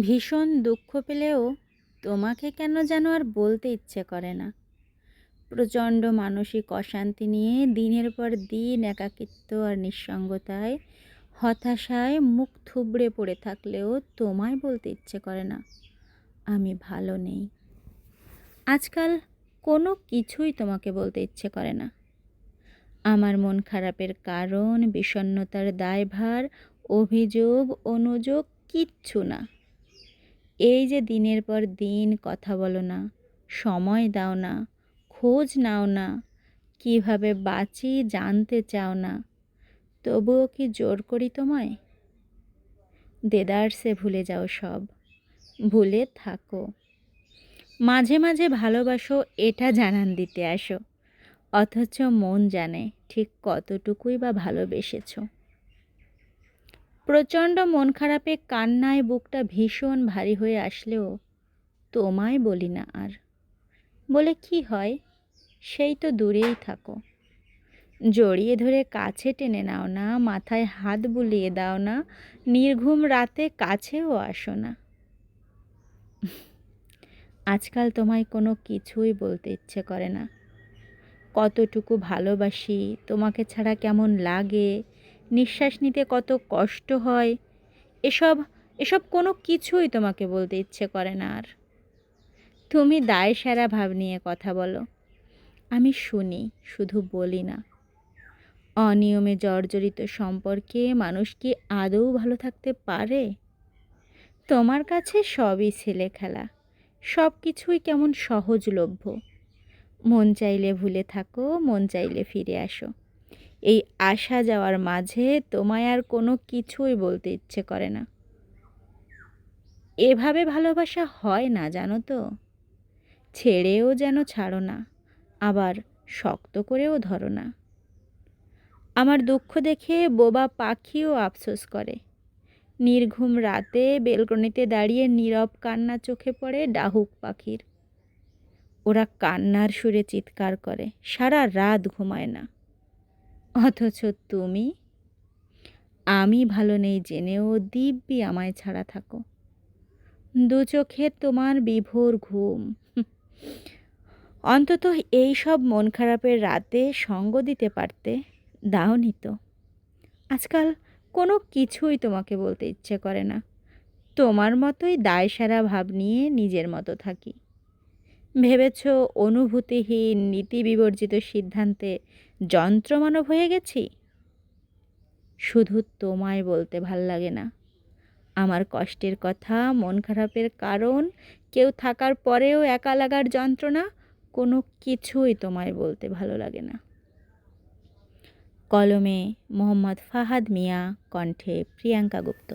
ভীষণ দুঃখ পেলেও তোমাকে কেন যেন আর বলতে ইচ্ছে করে না? প্রচণ্ড মানসিক অশান্তি নিয়ে দিনের পর দিন একাকিত্ব আর নিঃসঙ্গতায়, হতাশায় মুখ থুবড়ে পড়ে থাকলেও তোমায় বলতে ইচ্ছে করে না। আমি ভালো নেই। আজকাল কোনো কিছুই তোমাকে বলতে ইচ্ছে করে না। আমার মন খারাপের কারণ, বিষণ্ণতার দায়ভার, অভিযোগ, অনুযোগ কিচ্ছু না। এই যে দিনের পর দিন কথা বলো না, সময় দাও না, খোঁজ নাও না, কীভাবে বাঁচি জানতে চাও না, তবুও কি জোর করি তোমায়? দেদারসে ভুলে যাও সব, ভুলে থাকো। মাঝে মাঝে ভালোবাসো, এটা জানান দিতে আসো, অথচ মন জানে ঠিক কতটুকুই বা ভালোবেসেছো। প্রচণ্ড মন খারাপে কান্নায় বুকটা ভীষণ ভারী হয়ে আসলেও তোমায় বলি না আর। বলে কি হয়? সেই তো দূরেই থাকো। জড়িয়ে ধরে কাছে টেনে নাও না, মাথায় হাত বুলিয়ে দাও না, নির্ঘুম রাতে কাছেও আসো না। আজকাল তোমায় কোনো কিছুই বলতে ইচ্ছে করে না। কতটুকু ভালোবাসি, তোমাকে ছাড়া কেমন লাগে নিঃশ্বাস নিতে কত কষ্ট হয়। এসব এসব কোনো কিছুই তোমাকে বলতে ইচ্ছে করে না আর। তুমি দায় সারা ভাব নিয়ে কথা বলো। আমি শুনি, শুধু বলি না। অনিয়মে জর্জরিত সম্পর্কে মানুষ কি আদৌ ভালো থাকতে পারে? তোমার কাছে সবই ছেলে খেলা। সব কিছুই কেমন সহজলভ্য। মন চাইলে ভুলে থাকো, মন চাইলে ফিরে আসো। এই আসা যাওয়ার মাঝে তোমায় আর কোনো কিছুই বলতে ইচ্ছে করে না। এভাবে ভালোবাসা হয় না, জানো তো? ছেড়েও যেন ছাড়ো না, আবার শক্ত করেও ধরো না। আমার দুঃখ দেখে বোবা পাখিও আফসোস করে। নির্ঘুম রাতে বেলকনিতে দাঁড়িয়ে নীরব কান্না চোখে পড়ে ডাহুক পাখির। ওরা কান্নার সুরে চিৎকার করে, সারা রাত ঘুমায় না। অথচ তুমি? আমি ভালো নেই জেনেও দিব্যি আমায় ছাড়া থাকো। দু চোখে তোমার বিভোর ঘুম। অন্তত এই সব মন খারাপের রাতে সঙ্গ দিতে পারতে দাওনি তো। আজকাল কোনো কিছুই তোমাকে বলতে ইচ্ছে করে না। তোমার মতোই দায়সারা ভাব নিয়ে নিজের মতো থাকি। ভেবেছ অনুভূতিহীন নীতি বিবর্জিত সিদ্ধান্তে যন্ত্রমানব হয়ে গেছি? শুধু তোমায় বলতে ভালো লাগে না। আমার কষ্টের কথা, মন খারাপের কারণ, কেউ থাকার পরেও একা লাগার যন্ত্রণা, কোনো কিছুই তোমায় বলতে ভালো লাগে না। কলমে মোহাম্মদ ফাহাদ মিয়া, কণ্ঠে প্রিয়াঙ্কা গুপ্ত।